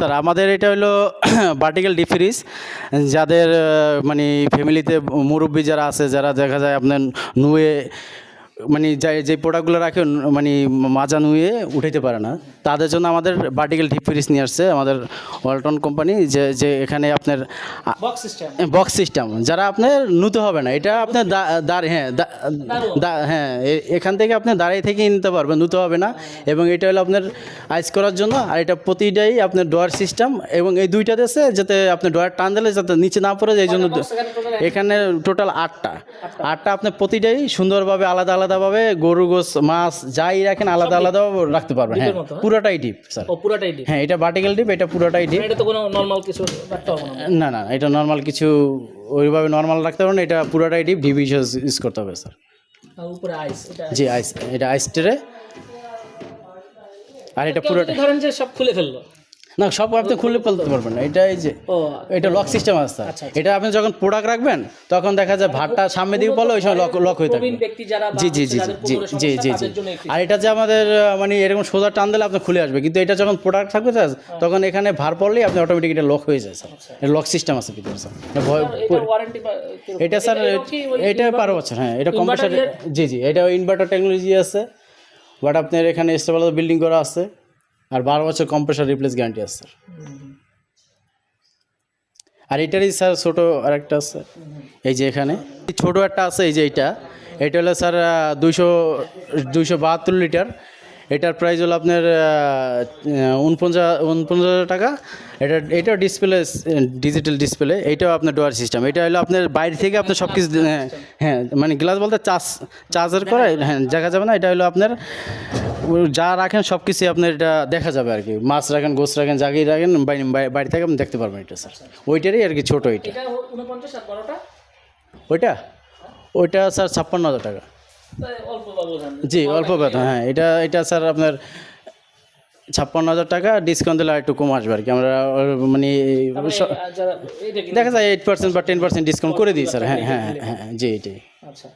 Sir, আমাদের এটা হলো ভার্টিক্যাল ডিপ ফ্রিজ যাদের মানে ফ্যামিলিতে মুরব্বী যারা আছে, যারা দেখা যায় আপনার নুয়ে মানে যে যে প্রোডাক্টগুলো রাখে মানে মাজা নুয়ে উঠাইতে পারে না। তাদের জন্য আমাদের ভার্টিক্যাল ডিপ ফ্রিজ নিয়ে আসছে আমাদের ওয়ালটন কোম্পানি যে যে এখানে আপনার বক্স সিস্টেম বক্স সিস্টেম যারা আপনার নুতে হবে না এটা আপনার দা- দাঁড় হ্যাঁ হ্যাঁ এখান থেকে আপনি দাঁড়িয়ে থেকেই নিতে পারবেন নুতে হবে না। এবং এটা হলো আপনার আইস করার জন্য আর এটা প্রতিটাই আপনার ডোয়ার সিস্টেম এবং এই দুইটা দেশে যাতে আপনি ডোয়ার টান দিলে যাতে নিচে না পড়ে এই জন্য এখানে টোটাল আটটা। আটটা আপনার প্রতিটাই সুন্দরভাবে আলাদা আলাদা আলাদাভাবে গরু গোস মাছ যাই রাখেন আলাদা আলাদা রাখতে পারবেন। হ্যাঁ হ্যাঁ? পুরোটাই ডিপ স্যার। ও পুরাটাই ডিপ। হ্যাঁ এটা ভার্টিক্যাল ডিপ এটা পুরোটাই ডিপ। এটা তো কোনো নর্মাল কিছু রাখতে হবে না? না না এটা নর্মাল কিছু ওইভাবে নর্মাল রাখতে পারবেন না এটা পুরোটাই ডিপ ডিপ ইউজ করতে হবে স্যার। আর উপরে আইস এটা জি আইস এটা আইস ট্রে আর এটা কেউ পুরো যদি ধরেন যে সব খুলে ফেলল না সব আপনি খুলে ফেলতে পারবেন না। এটা এই যে এটা লক সিস্টেম আছে। এটা আপনি যখন প্রোডাক্ট রাখবেন তখন দেখা যায় ভাতটা সামনে দিকে পড়লে ওই সময় লক লক হয়ে থাকবে। জি জি জি জি জি জি জি। আর এটা যে আমাদের মানে এরকম সোজা টান দিলে আপনার খুলে আসবে। কিন্তু এটা যখন প্রোডাক্ট থাকবে স্যার তখন এখানে ভার পড়লেই আপনি অটোমেটিক এটা লক হয়ে যায় স্যার এটা লক সিস্টেম আছে ভিতরে স্যার এটা স্যার এটা বারো বছর হ্যাঁ এটা কম্পিউটার জি জি এটা ইনভার্টার টেকনোলজি আছে। বাট আপনার এখানে স্টেবল বিল্ডিং করা আছে। আর বারো বছর কম্প্রেসার রিপ্লেস গ্যারান্টি আছে স্যার আর এটারই স্যার ছোটো আর একটা আছে, এই যে এখানে। ছোটো একটা আছে, এই যে এইটা। এটা হলো স্যার দুইশো দুইশো বাহাত্তর লিটার। এটার প্রাইস হলো আপনার উনপঞ্চাশ উনপঞ্চাশ হাজার টাকা। এটা এটাও ডিসপ্লে ডিজিটাল ডিসপ্লে এটাও আপনার ডোয়ার সিস্টেম এটা হলো আপনার বাইরে থেকে আপনার সব কিছু হ্যাঁ, হ্যাঁ মানে গ্লাস বলতে চার্জ চার্জার করে হ্যাঁ দেখা যাবে না। এটা হলো আপনার যা রাখেন সব কিছুই আপনার এটা দেখা যাবে আর কি। মাছ রাখেন গোস রাখেন জাগিয়ে রাখেন বাইরে থেকে আপনি দেখতে পারবেন এটা স্যার ওইটারই আর কি ছোটো এটা। ওইটা? ওইটা স্যার ছাপ্পান্ন হাজার টাকা। জি অল্প কথা হ্যাঁ এটা এটা স্যার আপনার ছাপ্পান্ন হাজার টাকা ডিসকাউন্ট দিলে একটু কম আসবে আর কি। আমরা মানে দেখা যায় এইট পার্সেন্ট বা টেন পার্সেন্ট ডিসকাউন্ট করে দিই স্যার। হ্যাঁ হ্যাঁ হ্যাঁ জি এটাই আচ্ছা